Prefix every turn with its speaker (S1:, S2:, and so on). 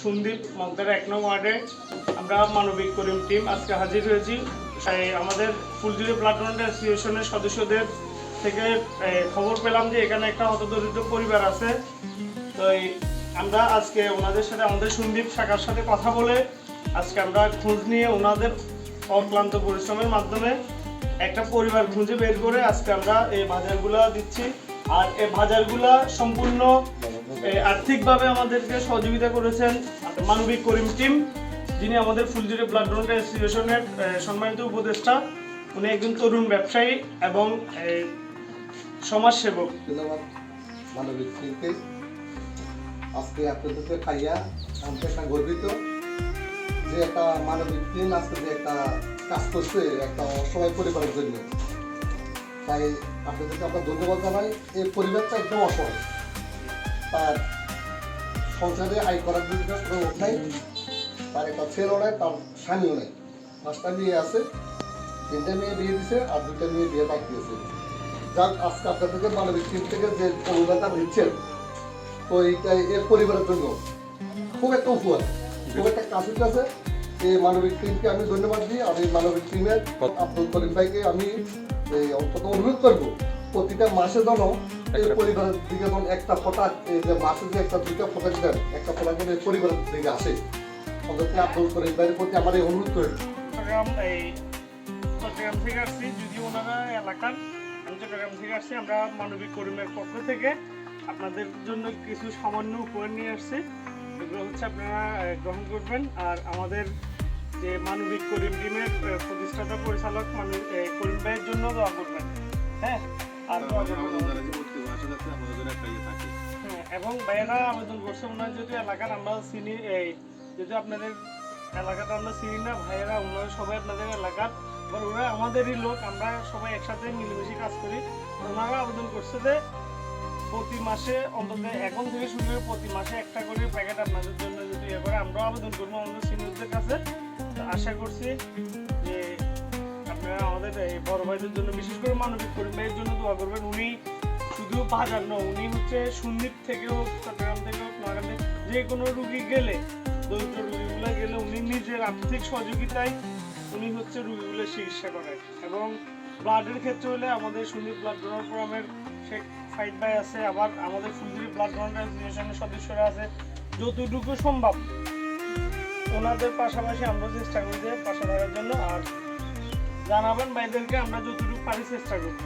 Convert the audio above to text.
S1: সন্দীপ মগদার এক নং ওয়ার্ডে আমরা মানবিক করিম টিম আজকে হাজির হয়েছি। আমাদের ফুলজুরি ব্লাড ডোনার অ্যাসোসিয়েশনের সদস্যদের থেকে খবর পেলাম যে এখানে একটা হতদরিদ্র পরিবার আছে। তো আমরা আজকে ওনাদের সাথে, আমাদের সন্দীপ শাখার সাথে কথা বলে আজকে আমরা খোঁজ নিয়ে ওনাদের অক্লান্ত পরিশ্রমের মাধ্যমে একটা পরিবার খুঁজে বের করে আজকে আমরা এই বাজারগুলা দিচ্ছি। আর এই বাজারগুলা সম্পূর্ণ আর্থিকভাবে আমাদেরকে সহযোগিতা করেছেন মানবিক করিম টিম, যিনি আমাদের ফুলজুরি ব্লাড ডোনার অ্যাসোসিয়েশনের সম্মানিত উপদেষ্টা। উনি একজন তরুণ ব্যবসায়ী এবং সমাজসেবক।
S2: ধন্যবাদ, মানবিক শিল্পে। আজকে আপনাদেরকে খাইয়া আমি একটা গর্বিত যে একটা মানবিক টিম আজকে যে একটা কাজ করছে, একটা অসহায় পরিবারের জন্য। তাই আপনাদেরকে আমরা ধন্যবাদ জানাই। এই পরিবারটা একদম অসহায়। তার সংসারে আয় করার জন্য কোনো লোক নাই তার একটা ছেলেও নাই তার স্বামীও নাই পাঁচটা মেয়ে আছে তিনটা মেয়ে বিয়ে দিছে আর দুটা মেয়ে বিয়ে বাকি দিয়েছে। যাক আজকে আপনাদেরকে মানবিক টিম থেকে যে অনুদানটা দিচ্ছেন তো এইটা এর পরিবারের জন্য খুব একটা উপহার খুব একটা কাছে এই মানবিক টিমকে আমি ধন্যবাদ দিই। আমি মানবিক টিমের আব্দুল করিম ভাইকে আমি এই অন্তত অনুরোধ করব প্রতিটা মাসে যেন এই পরিবারের দিকে যেন একটা ফোটা যে মাসে যে একটা দুইটা ফোটা দেন একটা ফোটা এই পরিবারের দিকে আসে। অন্তত আব্দুল করিম ভাইয়ের প্রতি আমার এই অনুরোধ করি
S1: চট্টগ্রাম, এই চট্টগ্রাম থেকে আসছি যদিও ওনারা এলাকার আমি চট্টগ্রাম থেকে আসছি, আমরা মানবিক কর্মীর পক্ষ থেকে আপনাদের জন্য কিছু সামান্য উপহার নিয়ে আসছি। এগুলো হচ্ছে আপনারা গ্রহণ করবেন। আর আমাদের যে মানবিক করিম টিমের প্রতিষ্ঠাতা পরিচালক মানুষ করিম ভাইয়ের জন্য দোয়া করবেন। হ্যাঁ? হ্যাঁ, এবং ভাইয়েরা আবেদন করছে ওনার যদি এলাকার আমরা চিনি এই যদি আপনাদের এলাকাটা আমরা চিনি না ভাইয়েরা ওনারা সবাই আপনাদের এলাকার এবার ওরা আমাদেরই লোক আমরা সবাই একসাথে মিলেমিশে কাজ করি। ওনারা আবেদন করছে যে প্রতি মাসে অন্তত এখন থেকে শুরু করে প্রতি মাসে একটা করে প্যাকেট আপনাদের জন্য যদি করে আমরাও আবেদন করব আমাদের সিনিয়রদের কাছে। আশা করছি আমাদের এই বড় ভাইদের জন্য, বিশেষ করে মানবিক ভাইয়ের জন্য দোয়া করবেন। উনি শুধু বাজার নয়, উনি হচ্ছে সুন্দীপ থেকে হোক, চট্টগ্রাম থেকে হোক নোয়াখালী যে কোনো রুগী গেলে, দরিদ্র রুগীগুলো গেলে উনি নিজের আর্থিক সহযোগিতায় উনি হচ্ছে রুগীগুলো চিকিৎসা করেন। এবং ব্লাডের ক্ষেত্রে হলে আমাদের সুন্দীপ ব্লাড ডোনার প্রোগ্রামের শেখ ফাইট ভাই আছে, আবার আমাদের ফুলজুরি ব্লাড ডোনার অ্যাসোসিয়েশনের সদস্যরা আছে। যতটুকু সম্ভব, ওনাদের পাশাপাশি আমরা চেষ্টা করি যে পাশে থাকার জন্য। আর জানাবেন ভাইদেরকে আমরা যতটুকু পারি চেষ্টা করব